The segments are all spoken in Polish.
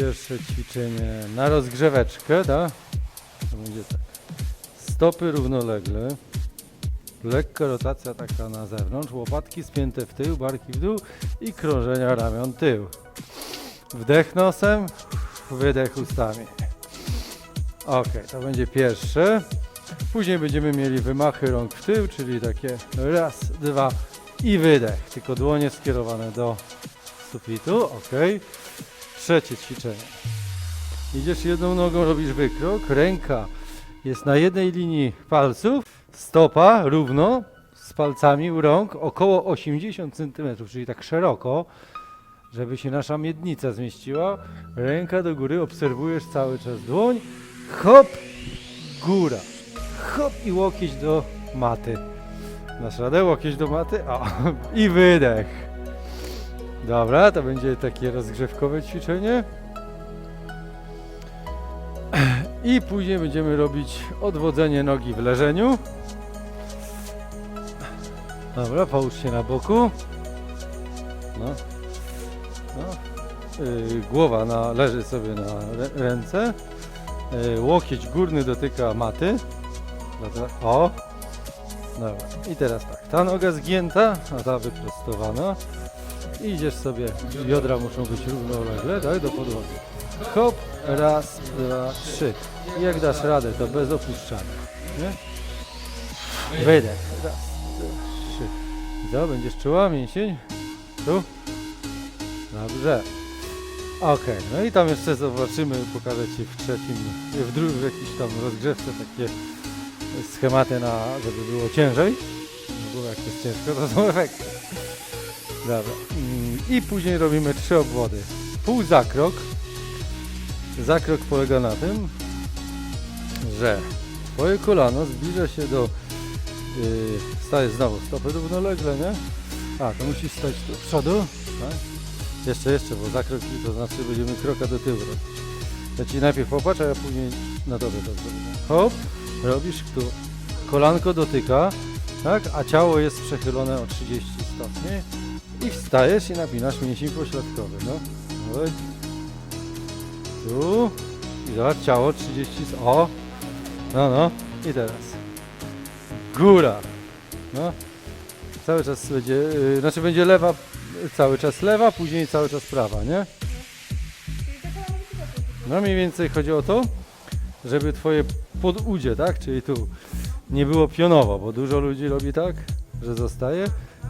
pierwsze ćwiczenie na rozgrzeweczkę, tak? To będzie tak. Stopy równolegle. Lekka rotacja taka na zewnątrz, łopatki spięte w tył, barki w dół i krążenia ramion tył. Wdech nosem, wydech ustami. Ok, to będzie pierwsze. Później będziemy mieli wymachy rąk w tył, czyli takie raz, dwa i wydech. Tylko dłonie skierowane do sufitu. Ok. Trzecie ćwiczenie. Idziesz jedną nogą, robisz wykrok. Ręka jest na jednej linii palców. Stopa równo z palcami u rąk około 80 cm, czyli tak szeroko, żeby się nasza miednica zmieściła. Ręka do góry, obserwujesz cały czas dłoń. Hop, góra. Hop i łokieć do maty. Masz radę? Łokieć do maty? O, i wydech. Dobra, to będzie takie rozgrzewkowe ćwiczenie. I później będziemy robić odwodzenie nogi w leżeniu. Dobra, połóż się na boku. No. no. Yy, głowa na, leży sobie na rę- ręce. Yy, łokieć górny dotyka maty. Dobra. O! Dobra. I teraz tak, ta noga zgięta, a ta wyprostowana. I idziesz sobie, biodra muszą być równolegle, tak, do podłogi. Hop, raz, dwa, trzy. Jak dasz radę, to bez opuszczania. Nie? Wydech. Raz, dwa, trzy. Co, będziesz czuła mięsień? Tu? Dobrze. Okej, no i tam jeszcze zobaczymy, pokażę Ci w trzecim, w drugim, jakiejś tam rozgrzewce takie schematy na, żeby było ciężej. Bo jak jest ciężko, to są efekty. Dobra. I później robimy trzy obwody. Pół zakrok. Zakrok polega na tym, że Twoje kolano zbliża się do... Yy, znowu stopy równolegle, nie? A, to musisz stać do przodu. Tak? Jeszcze, jeszcze, bo zakrok to znaczy będziemy kroka do tyłu robić. Ja Ci najpierw popatrz, a ja później na tobie to zrobię. Hop, robisz tu. Kolanko dotyka, tak? A ciało jest przechylone o 30 stopni. I wstajesz i napinasz mięsień pośladkowy, no. Oj. Tu. I zobacz, ciało 30 st- O! No, no. I teraz. Góra. No. Cały czas będzie, yy, znaczy będzie lewa, cały czas lewa, później cały czas prawa, nie? No mniej więcej chodzi o to, żeby twoje podudzie, tak? Czyli tu nie było pionowo, bo dużo ludzi robi tak, że zostaje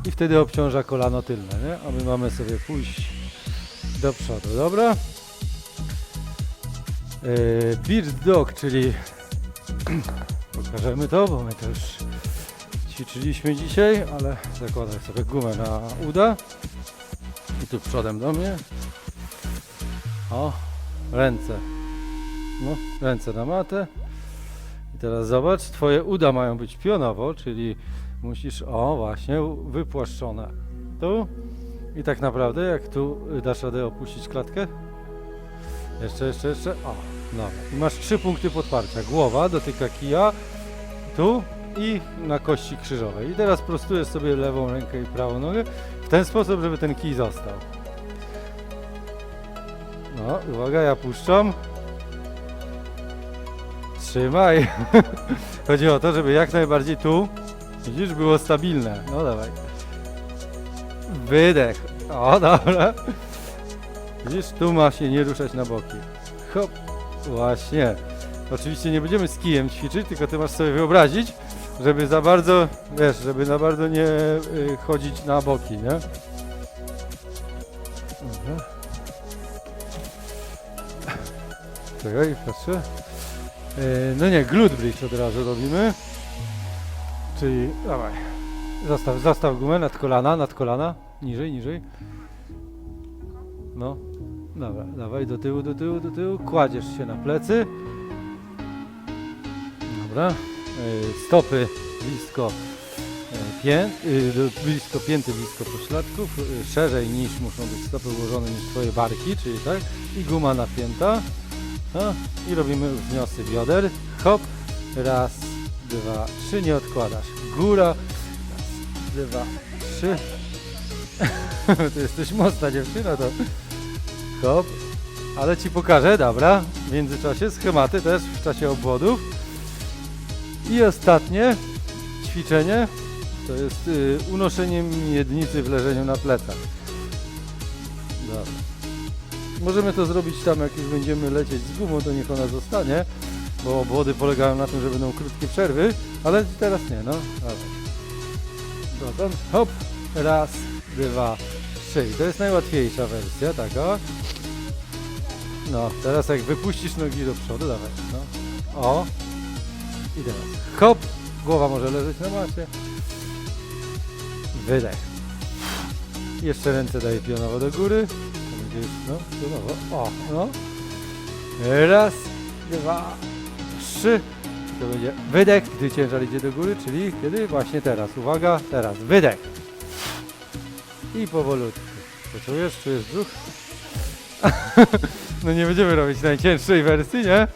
i wtedy obciąża kolano tylne, nie? A my mamy sobie pójść do przodu, dobra? Yy, Beard dog, czyli pokażemy to, bo my to już ćwiczyliśmy dzisiaj, ale zakładam sobie gumę na uda i tu przodem do mnie. O, ręce. No, ręce na matę. I teraz zobacz, twoje uda mają być pionowo, czyli musisz, o właśnie, wypłaszczone. Tu. I tak naprawdę, jak tu y, dasz radę opuścić klatkę. Jeszcze, jeszcze, jeszcze. O, no. I masz trzy punkty podparcia. Głowa dotyka kija, tu i na kości krzyżowej. I teraz prostujesz sobie lewą rękę i prawą nogę w ten sposób, żeby ten kij został. No, uwaga, ja puszczam. Trzymaj. Chodzi o to, żeby jak najbardziej tu, widzisz, było stabilne. No dawaj. Wydech. O, dobra. Widzisz, tu ma się nie ruszać na boki. Hop. Właśnie. Oczywiście nie będziemy z kijem ćwiczyć, tylko ty masz sobie wyobrazić, żeby za bardzo, wiesz, żeby za bardzo nie y, chodzić na boki, nie? Czekaj, patrzę. Yy, no nie, glute bridge od razu robimy. Czyli, dawaj. Zastaw, gumę nad kolana, nad kolana. Niżej, niżej. No. Dobra, dawaj do tyłu, do tyłu, do tyłu. Kładziesz się na plecy. Dobra. Yy, stopy blisko yy, pię, do- blisko pięty, blisko pośladków. Yy, szerzej niż muszą być stopy ułożone niż twoje barki, czyli tak. I guma napięta. I robimy wzniosy bioder. Hop. Raz, dwa, trzy. Nie odkładasz. Góra. Raz, dwa, trzy. Ty jesteś mocna dziewczyna, to hop. Ale ci pokażę, dobra. W międzyczasie schematy też w czasie obwodów. I ostatnie ćwiczenie to jest y, unoszenie miednicy w leżeniu na plecach. Dobra. Możemy to zrobić tam, jak już będziemy lecieć z gumą, to niech ona zostanie, bo obwody polegają na tym, że będą krótkie przerwy, ale teraz nie, no. Dawaj. Dotąd, hop, raz, dwa, trzy. To jest najłatwiejsza wersja, taka. No, teraz jak wypuścisz nogi do przodu, dawaj, no. O. I teraz, hop, głowa może leżeć na macie. Wydech. Jeszcze ręce daję pionowo do góry. No, pionowo. O, no. Raz, dwa, trzy. To będzie wydech, gdy ciężar idzie do góry, czyli kiedy? Właśnie teraz. Uwaga, teraz. Wydech. I powolutku. To czujesz? Czujesz brzuch? no nie będziemy robić najcięższej wersji, nie?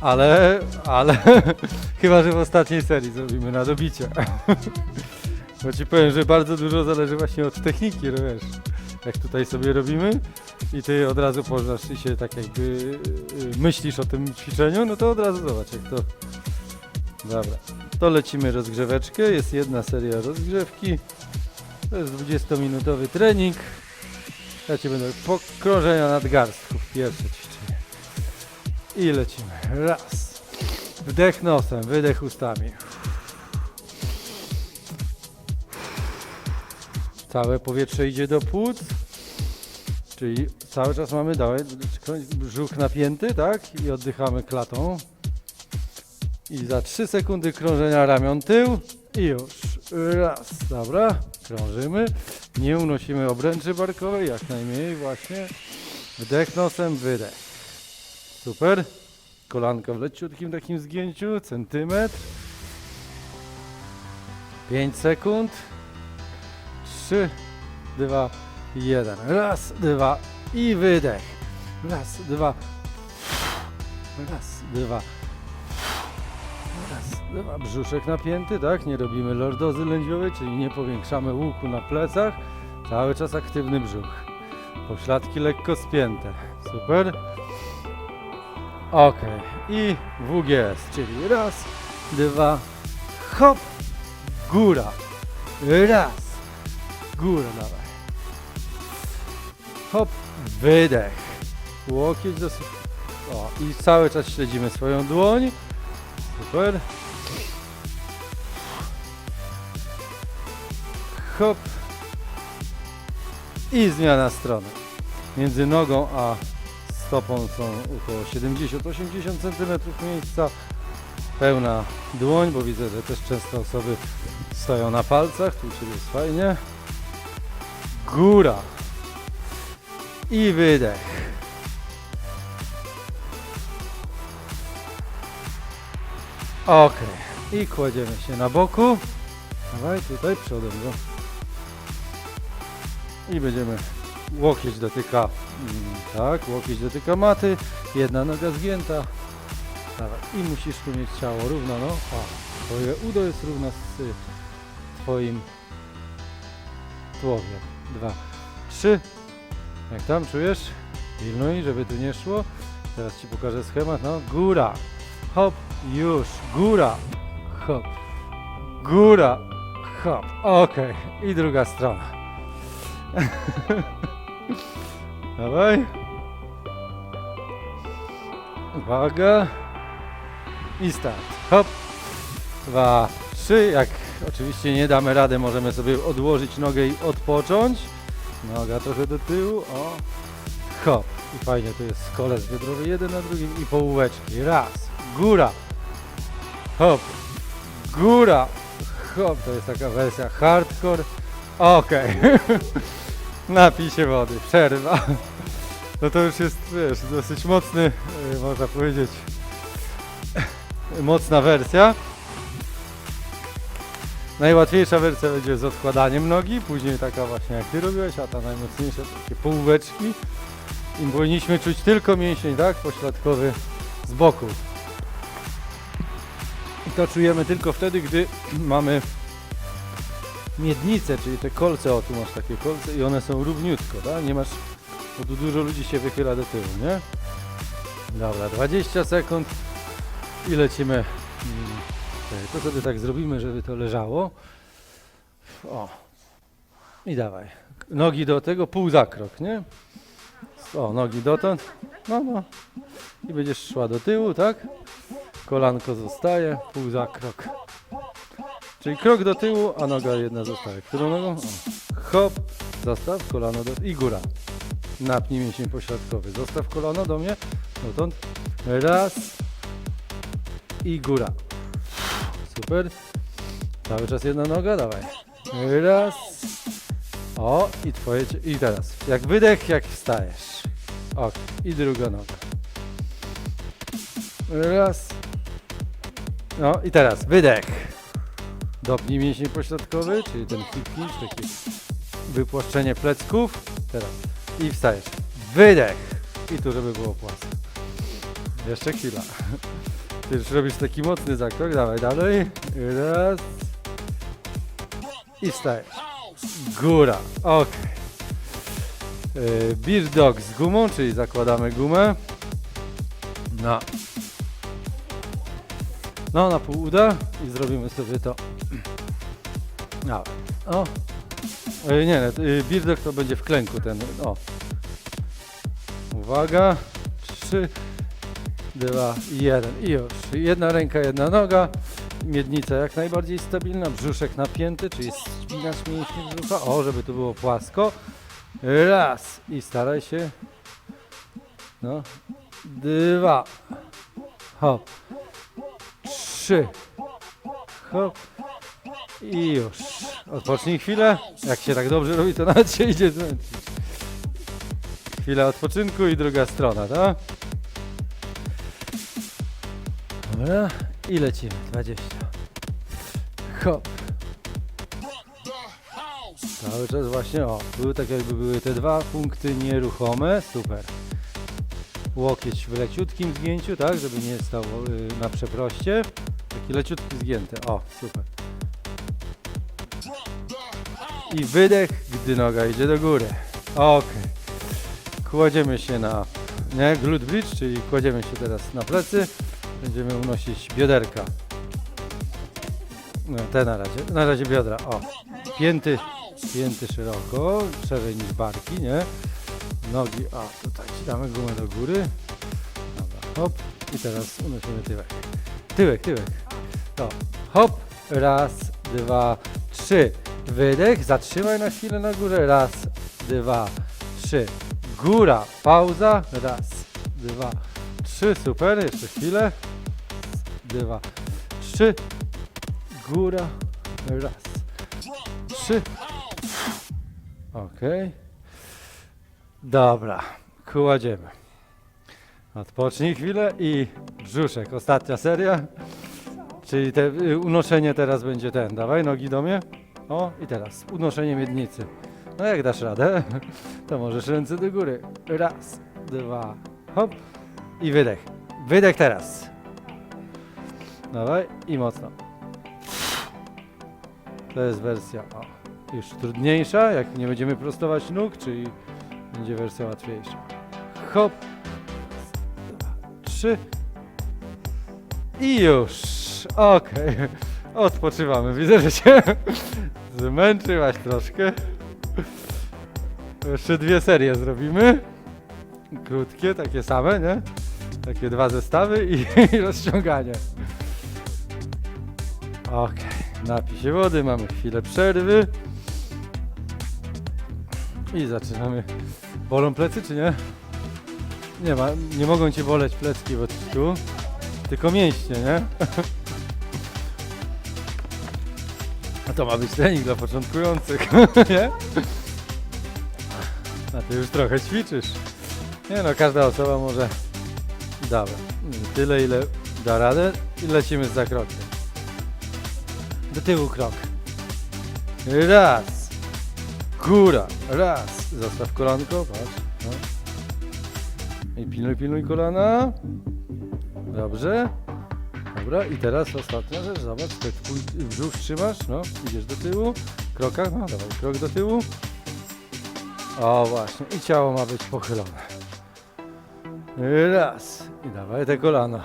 Ale, ale chyba, że w ostatniej serii zrobimy na dobicie. Bo ci powiem, że bardzo dużo zależy właśnie od techniki, no wiesz. Jak tutaj sobie robimy i ty od razu poznasz i się tak jakby y, myślisz o tym ćwiczeniu, no to od razu zobacz jak to. Dobra. To lecimy rozgrzeweczkę. Jest jedna seria rozgrzewki. To jest 20-minutowy trening. Ja ci będę pokrążenia nadgarstków. Pierwsze ćwiczenie. I lecimy. Raz. Wdech nosem, wydech ustami. Całe powietrze idzie do płuc. Czyli cały czas mamy dałe, brzuch napięty, tak? I oddychamy klatą. I za 3 sekundy krążenia ramion tył. I już. Raz. Dobra. Krążymy. Nie unosimy obręczy barkowej, jak najmniej właśnie. Wdech nosem, wydech. Super. Kolanka w leciutkim takim zgięciu, centymetr. 5 sekund. 3, 2, 1. Raz, dwa i wydech. Raz, dwa. Raz, dwa. Raz, dwa. Brzuszek napięty, tak? Nie robimy lordozy lędźwiowej, czyli nie powiększamy łuku na plecach. Cały czas aktywny brzuch. Pośladki lekko spięte. Super. Ok. I WGS, czyli raz, dwa, hop, góra. Raz, góra, dawaj. Hop, wydech. Łokieć dosyć. O, i cały czas śledzimy swoją dłoń. Super. Hop. I zmiana strony. Między nogą a stopą są około 70-80 cm miejsca. Pełna dłoń, bo widzę, że też często osoby stoją na palcach. Tu Ciebie jest fajnie. Góra. I wydech. Ok. I kładziemy się na boku. Dawaj tutaj przodem go. I będziemy łokieć dotyka mm, tak, łokieć dotyka maty, jedna noga zgięta. Dawaj. I musisz tu mieć ciało równo, no. O, twoje udo jest równo z twoim tułowiem. Dwa, trzy. Jak tam czujesz? Pilnuj, żeby tu nie szło. Teraz ci pokażę schemat. No, góra. Hop, już. Góra. Hop. Góra. Hop. Okej. I druga strona. Dawaj. Uwaga. I start. Hop. Dwa, trzy. Jak oczywiście nie damy rady, możemy sobie odłożyć nogę i odpocząć. Noga trochę do tyłu. O. Hop. I fajnie tu jest kolec biodrowy jeden na drugim i połóweczki. Raz. Góra. Hop. Góra. Hop. To jest taka wersja hardcore. Okej. Napij się wody. Przerwa. No to już jest, wiesz, dosyć mocny, e, można powiedzieć, mocna wersja. Najłatwiejsza wersja będzie z odkładaniem nogi, później taka właśnie jak Ty robiłeś, a ta najmocniejsza to takie półweczki. I powinniśmy czuć tylko mięsień, tak, pośladkowy z boku. I to czujemy tylko wtedy, gdy mamy miednicę, czyli te kolce, o tu masz takie kolce i one są równiutko, tak? Nie masz Bo tu dużo ludzi się wychyla do tyłu, nie? Dobra, 20 sekund i lecimy. Czekaj, To sobie tak zrobimy, żeby to leżało. O. I dawaj. Nogi do tego, pół zakrok, nie? O, nogi dotąd. No, no. I będziesz szła do tyłu, tak? Kolanko zostaje, pół zakrok. Czyli krok do tyłu, a noga jedna zostaje. Którą nogą? O. Hop, zostaw kolano do... i góra. Napnij mięsień pośrodkowy. Zostaw kolano do mnie. Dotąd. Raz. I góra. Super. Cały czas jedna noga, dawaj. Raz. O, i twoje... I teraz. Jak wydech, jak wstajesz. Ok. I druga noga. Raz. No i teraz wydech. Dopnij mięsień pośrodkowy, czyli ten hip hinge, takie wypłaszczenie plecków. Teraz. I wstajesz. Wydech. I tu, żeby było płasko. Jeszcze chwila. Ty już robisz taki mocny zakrok. Dawaj dalej. Raz. I wstajesz. Góra. Ok. Yy, Beer dog z gumą, czyli zakładamy gumę. No. No, na pół uda i zrobimy sobie to. No. O. Yy, nie, yy, Beer dog to będzie w klęku ten. O. Uwaga. Trzy, dwa, jeden i już. Jedna ręka, jedna noga. Miednica jak najbardziej stabilna, brzuszek napięty, czyli spinacz mięśni brzucha. O, żeby tu było płasko. Raz i staraj się. No. Dwa. Hop. Trzy. Hop. I już. Odpocznij chwilę. Jak się tak dobrze robi, to nawet się idzie zmęczyć. Chwila odpoczynku i druga strona, tak? Dobra. I lecimy. 20. Hop. Cały czas właśnie, o, były tak jakby były te dwa punkty nieruchome, super. Łokieć w leciutkim zgięciu, tak, żeby nie stało y, na przeproście. Taki leciutki zgięty, o, super. I wydech, gdy noga idzie do góry. Ok. Kładziemy się na, nie, glute bridge, czyli kładziemy się teraz na plecy. Będziemy unosić bioderka. No, te na razie, na razie biodra, o. Pięty, pięty szeroko, szerzej niż barki, nie? Nogi, a tutaj damy gumę do góry. Dobra, hop. I teraz unosimy tyłek. Tyłek, tyłek. To, hop. Raz, dwa, trzy. Wydech, zatrzymaj na chwilę na górze. Raz, dwa, trzy. Góra, pauza. Raz, dwa, trzy. Super, jeszcze chwilę. Dwa, trzy. Góra, raz, trzy. Okej. Dobra, kładziemy. Odpocznij chwilę i brzuszek. Ostatnia seria. Czyli te y, unoszenie teraz będzie ten. Dawaj nogi do mnie. O i teraz unoszenie miednicy. No jak dasz radę, to możesz ręce do góry. Raz, dwa, hop i wydech. Wydech teraz. Dawaj i mocno. To jest wersja o, już trudniejsza, jak nie będziemy prostować nóg, czyli będzie wersja łatwiejsza. Hop. Trzy. I już. Okej. Odpoczywamy. Widzę, że się zmęczyłaś troszkę. Jeszcze dwie serie zrobimy. Krótkie, takie same, nie? Takie dwa zestawy i, i rozciąganie. Okej. Napij się wody, mamy chwilę przerwy. I zaczynamy. Bolą plecy czy nie? Nie ma, nie mogą cię boleć plecki w odcinku, tylko mięśnie, nie? A to ma być trening dla początkujących, nie? A ty już trochę ćwiczysz. Nie no, każda osoba może... Dobra, tyle ile da radę i lecimy z zakrokiem. Do tyłu krok. Raz. Góra. Raz. Zostaw kolanko, patrz. No. I pilnuj, pilnuj kolana. Dobrze. Dobra, i teraz ostatnia rzecz, zobacz, tak twój brzuch trzymasz, no, idziesz do tyłu, krokach, no, dawaj, krok do tyłu. O właśnie, i ciało ma być pochylone. Raz. I dawaj te kolano.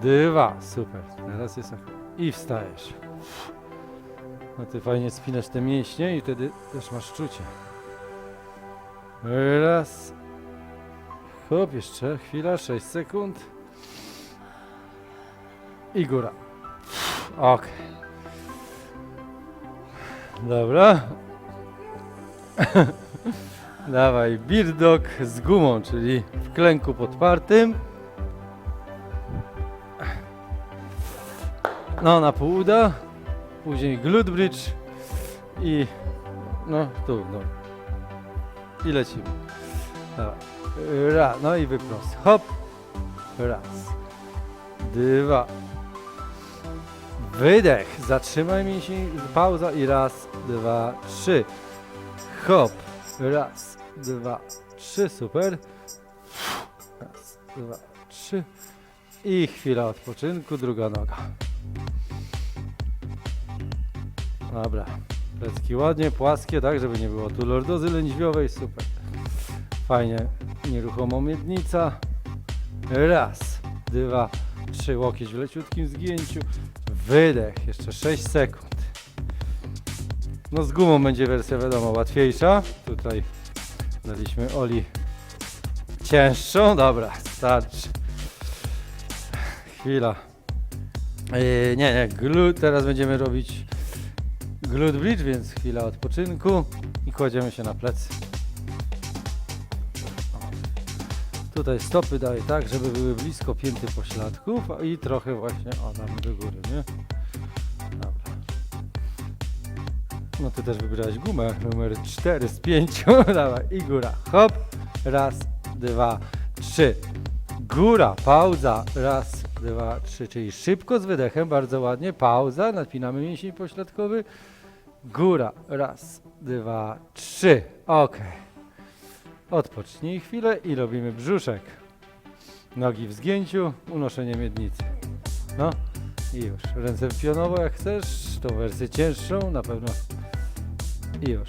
Dwa. Super. Teraz jest ok. I wstajesz. No ty fajnie spinasz te mięśnie i wtedy też masz czucie. Raz. Hop, jeszcze chwila, 6 sekund. I góra. Ok. Dobra. Dawaj, birdog z gumą, czyli w klęku podpartym. No, na pół uda. Później glute bridge i no tu, no. I lecimy. Dawaj. Ra, no i wyprost. Hop. Raz. Dwa. Wydech. Zatrzymaj mięsień. Pauza i raz, dwa, trzy. Hop. Raz, dwa, trzy. Super. Raz, dwa, trzy. I chwila odpoczynku. Druga noga. Dobra. Plecki ładnie, płaskie, tak, żeby nie było tu lordozy lędźwiowej. Super. Fajnie. Nieruchomą miednica. Raz, dwa, trzy. Łokieć w leciutkim zgięciu. Wydech. Jeszcze 6 sekund. No z gumą będzie wersja wiadomo łatwiejsza. Tutaj daliśmy Oli cięższą. Dobra, starczy. Chwila. Yy, nie, nie, glut. Teraz będziemy robić glute bridge, więc chwila odpoczynku i kładziemy się na plecy. Tutaj stopy daję tak, żeby były blisko pięty pośladków i trochę właśnie, o damy do góry, nie? Dobra. No ty też wybrałeś gumę numer 4 z 5. Dawaj i góra. Hop. Raz, dwa, trzy. Góra, pauza. Raz, dwa, trzy. Czyli szybko z wydechem, bardzo ładnie. Pauza, napinamy mięsień pośladkowy. Góra. Raz, dwa, trzy. Ok. Odpocznij chwilę i robimy brzuszek. Nogi w zgięciu, unoszenie miednicy. No i już. Ręce pionowo jak chcesz, tą wersję cięższą na pewno. I już.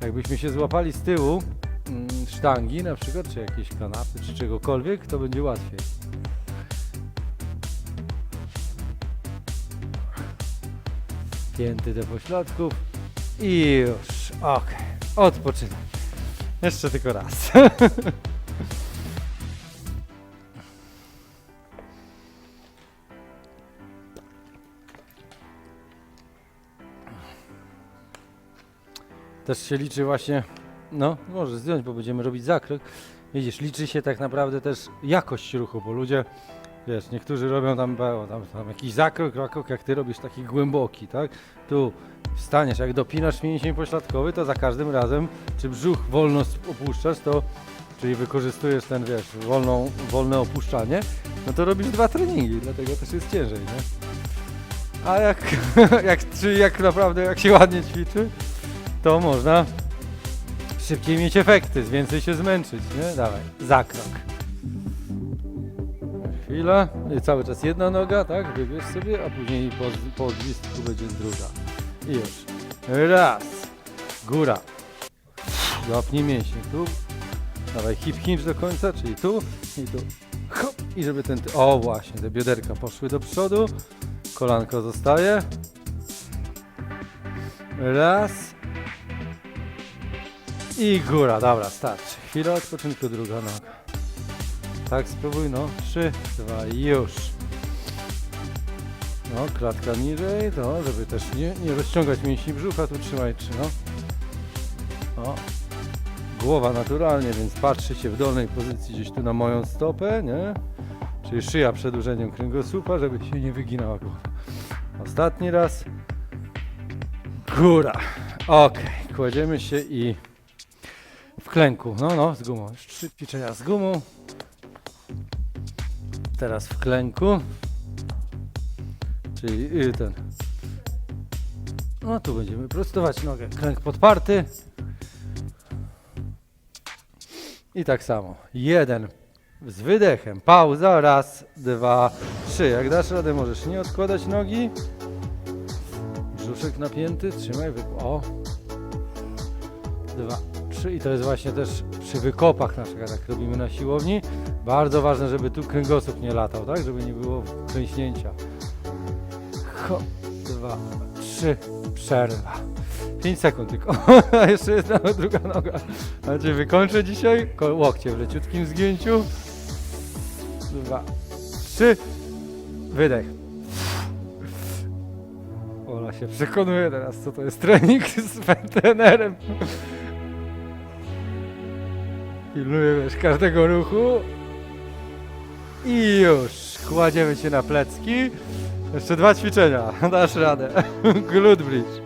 Jakbyśmy się złapali z tyłu mm, sztangi na przykład, czy jakieś kanapy, czy czegokolwiek, to będzie łatwiej. Pięty do pośladków i już. Ok. Odpoczynam. Jeszcze tylko raz. Też się liczy właśnie, no może zdjąć, bo będziemy robić zakręt. Widzisz, liczy się tak naprawdę też jakość ruchu, bo ludzie, wiesz, niektórzy robią tam, tam, tam jakiś zakrok, rakok, jak ty robisz taki głęboki, tak? Tu wstaniesz, jak dopinasz mięsień pośladkowy, to za każdym razem, czy brzuch wolno opuszczasz, to czyli wykorzystujesz ten, wiesz, wolną, wolne opuszczanie, no to robisz dwa treningi, dlatego też jest ciężej, nie? A jak, jak, czy jak naprawdę, jak się ładnie ćwiczy, to można szybciej mieć efekty, więcej się zmęczyć, nie? Dawaj, zakrok. Chwila, cały czas jedna noga, tak? Wybierz sobie, a później po, po będzie druga. I już. Raz. Góra. Złapnij mięśnie tu. Dawaj hip hinge do końca, czyli tu i tu. Hop. I żeby ten... O właśnie, te bioderka poszły do przodu. Kolanko zostaje. Raz. I góra, dobra, starczy. Chwila odpoczynku, druga noga. Tak, spróbuj, no. Trzy, dwa, już. No, klatka niżej, to, żeby też nie, nie rozciągać mięśni brzucha, tu trzymaj trzy, no. O. Głowa naturalnie, więc patrzycie w dolnej pozycji gdzieś tu na moją stopę, nie? Czyli szyja przedłużeniem kręgosłupa, żeby się nie wyginała głowa. Ostatni raz. Góra. Ok, kładziemy się i w klęku. No, no, z gumą. Trzy ćwiczenia z gumą. Teraz w klęku. Czyli y, ten. No tu będziemy prostować nogę. Klęk podparty. I tak samo. Jeden z wydechem. Pauza. Raz, dwa, trzy. Jak dasz radę, możesz nie odkładać nogi. brzuszek napięty, trzymaj, wy... o. Dwa, trzy i to jest właśnie też przy wykopach na przykład, jak robimy na siłowni. Bardzo ważne, żeby tu kręgosłup nie latał, tak? Żeby nie było klęśnięcia. Ho, dwa, trzy, przerwa. 5 sekund tylko. Jeszcze jedna druga noga. Znaczy wykończę dzisiaj. Łokcie w leciutkim zgięciu. Dwa, trzy. Wydech. Ola się przekonuje teraz, co to jest trening z trenerem. Pilnuję wiesz, każdego ruchu. I już. Kładziemy cię na plecki. Jeszcze dwa ćwiczenia. Dasz radę. Glute bridge.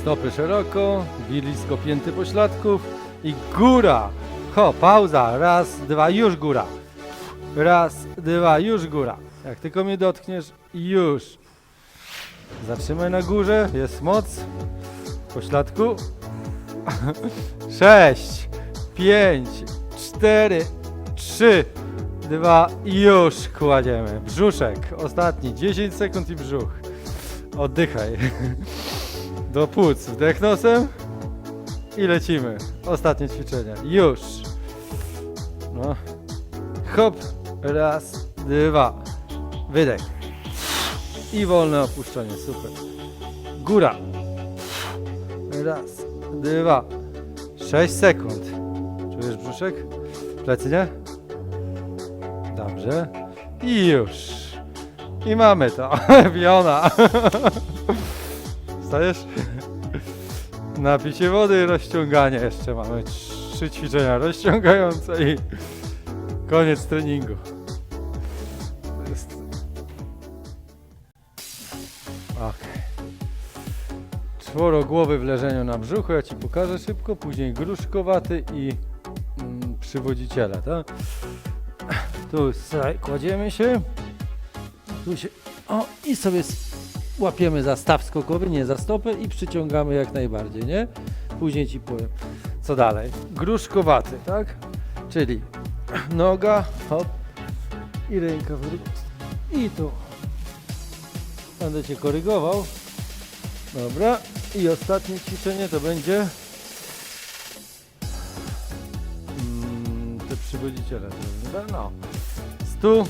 Stopy szeroko, blisko pięty pośladków i góra. Ho, pauza. Raz, dwa, już góra. Raz, dwa, już góra. Jak tylko mnie dotkniesz, już. Zatrzymaj na górze, jest moc. Pośladku. Sześć, pięć, cztery, trzy, dwa, już kładziemy. Brzuszek, ostatni, 10 sekund i brzuch. Oddychaj. Do płuc, wdech nosem i lecimy. Ostatnie ćwiczenie, już. No. Hop, raz, dwa, wydech. I wolne opuszczenie, super. Góra. Raz, dwa, sześć sekund. Czujesz brzuszek? Plecy nie? Dobrze. I już. I mamy to. Wiona. Stajesz? Napij się wody, rozciąganie jeszcze mamy. Trzy ćwiczenia rozciągające i koniec treningu. Czworogłowy w leżeniu na brzuchu, ja Ci pokażę szybko, później gruszkowaty i mm, przywodziciele, tak? Tu słuchaj, kładziemy się, tu się, o i sobie łapiemy za staw skokowy, nie za stopę i przyciągamy jak najbardziej, nie? Później Ci powiem, co dalej. Gruszkowaty, tak? Czyli noga, hop i ręka w drugą. I tu. Będę Cię korygował. Dobra. I ostatnie ćwiczenie to będzie mm, te przywodziciele. No. Stu.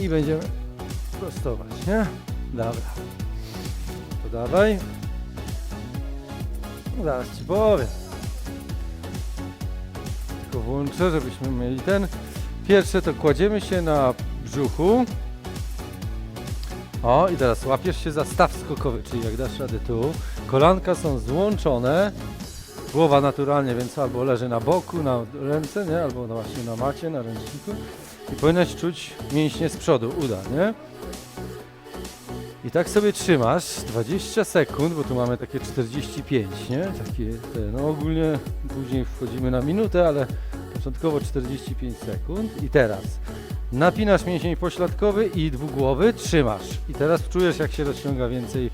I będziemy prostować, nie? Dobra. To dawaj. No zaraz Ci powiem. Tylko włączę, żebyśmy mieli ten. Pierwsze to kładziemy się na brzuchu. O, i teraz łapiesz się za staw skokowy, czyli jak dasz radę tu. Kolanka są złączone. Głowa naturalnie, więc albo leży na boku, na ręce, nie? Albo właśnie na macie, na ręczniku. I powinnaś czuć mięśnie z przodu, uda, nie? I tak sobie trzymasz 20 sekund, bo tu mamy takie 45, nie? Takie, no ogólnie później wchodzimy na minutę, ale początkowo 45 sekund. I teraz napinasz mięsień pośladkowy i dwugłowy, trzymasz. I teraz czujesz jak się rozciąga więcej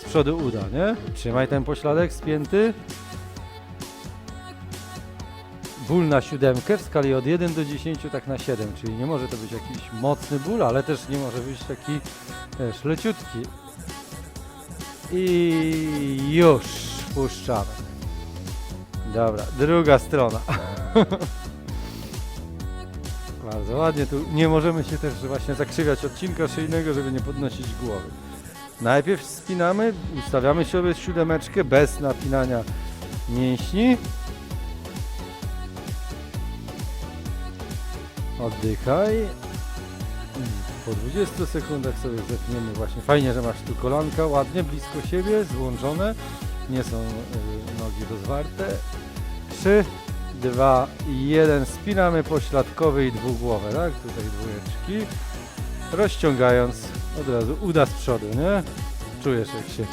z przodu uda, nie? Trzymaj ten pośladek spięty. Ból na siódemkę w skali od 1 do 10 tak na 7, czyli nie może to być jakiś mocny ból, ale też nie może być taki wiesz, leciutki. I już puszczamy. Dobra, druga strona. Bardzo ładnie, tu nie możemy się też właśnie zakrzywiać odcinka szyjnego, żeby nie podnosić głowy. Najpierw spinamy, ustawiamy sobie siódemeczkę bez napinania mięśni. Oddychaj. Po 20 sekundach sobie zepniemy właśnie. Fajnie, że masz tu kolanka ładnie blisko siebie, złączone. Nie są y, nogi rozwarte. 3, 2, 1. Spinamy pośladkowy i dwugłowe, tak? Tutaj dwójeczki. Rozciągając od razu uda z przodu, nie? Czujesz jak się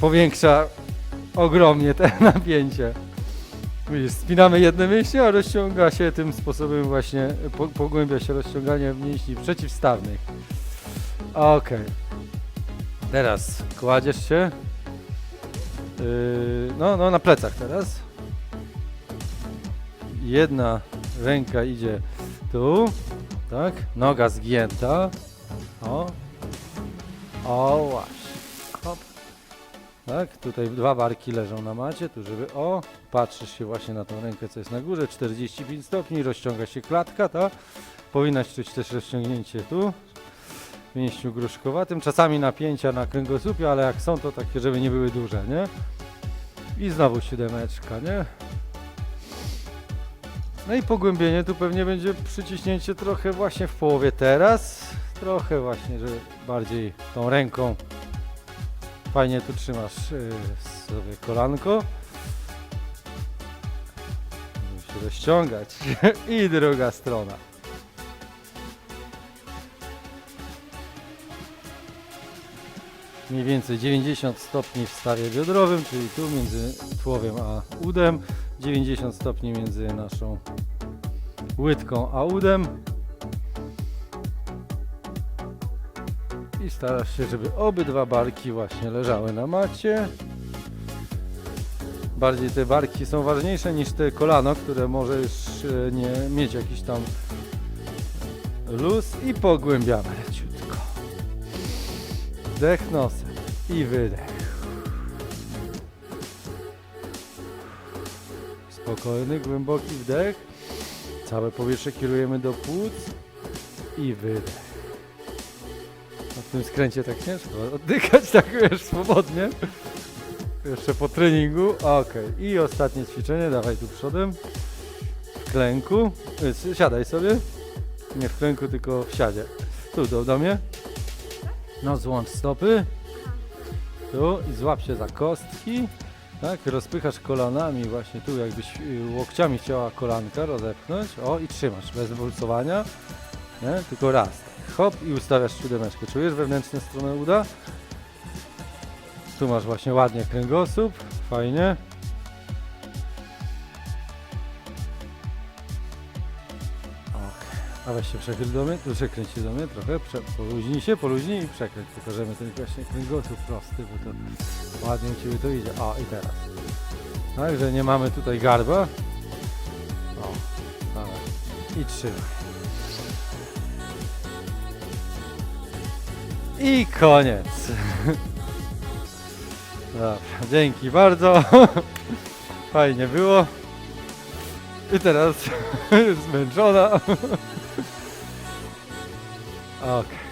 powiększa ogromnie te napięcie. Widzisz, spinamy jedne mięśnie, a rozciąga się tym sposobem właśnie, po, pogłębia się rozciąganie mięśni przeciwstawnych. Okej. Teraz kładziesz się. Yy, no, no, na plecach teraz. Jedna ręka idzie tu, tak? Noga zgięta. O, O właśnie. Hop. Tak, tutaj dwa barki leżą na macie, tu żeby, o, patrzysz się właśnie na tą rękę, co jest na górze, 45 stopni, rozciąga się klatka, tak? Powinnaś czuć też rozciągnięcie tu, w mięśniu gruszkowatym, czasami napięcia na kręgosłupie, ale jak są to takie, żeby nie były duże, nie? I znowu siódemeczka, nie? No i pogłębienie tu pewnie będzie przyciśnięcie trochę właśnie w połowie teraz, trochę właśnie, że bardziej tą ręką fajnie tu trzymasz yy, sobie kolanko. Się rozciągać. I druga strona. Mniej więcej 90 stopni w stawie biodrowym, czyli tu między tułowiem a udem. 90 stopni między naszą łydką a udem. I starasz się, żeby obydwa barki właśnie leżały na macie. Bardziej te barki są ważniejsze niż te kolano, które może już e, nie mieć jakiś tam luz i pogłębiamy leciutko. Wdech nosem i wydech. Spokojny, głęboki wdech. Całe powietrze kierujemy do płuc i wydech. A w tym skręcie tak ciężko oddychać, tak wiesz, swobodnie. Jeszcze po treningu. Okej. I ostatnie ćwiczenie, dawaj tu przodem. W klęku. Siadaj sobie. Nie w klęku, tylko w siadzie. Tu do, do mnie. No złącz stopy. Tu i złap się za kostki. Tak, rozpychasz kolanami właśnie tu, jakbyś łokciami chciała kolanka rozepchnąć. O i trzymasz bez bulcowania. Nie? Tylko raz. Hop i ustawiasz siódemeczkę. Czujesz wewnętrzną stronę uda? Tu masz właśnie ładnie kręgosłup. Fajnie. A weź się przechyl do mnie, tu przekręć się do mnie trochę, prze, poluźnij się, poluźnij i przekręć. Pokażemy ten właśnie kręgosłup prosty, bo to ładnie u Ciebie to idzie. O, i teraz. Także nie mamy tutaj garba. O. I trzymaj. I koniec. Dobra, dzięki bardzo. Fajnie było. I teraz zmęczona. Okej.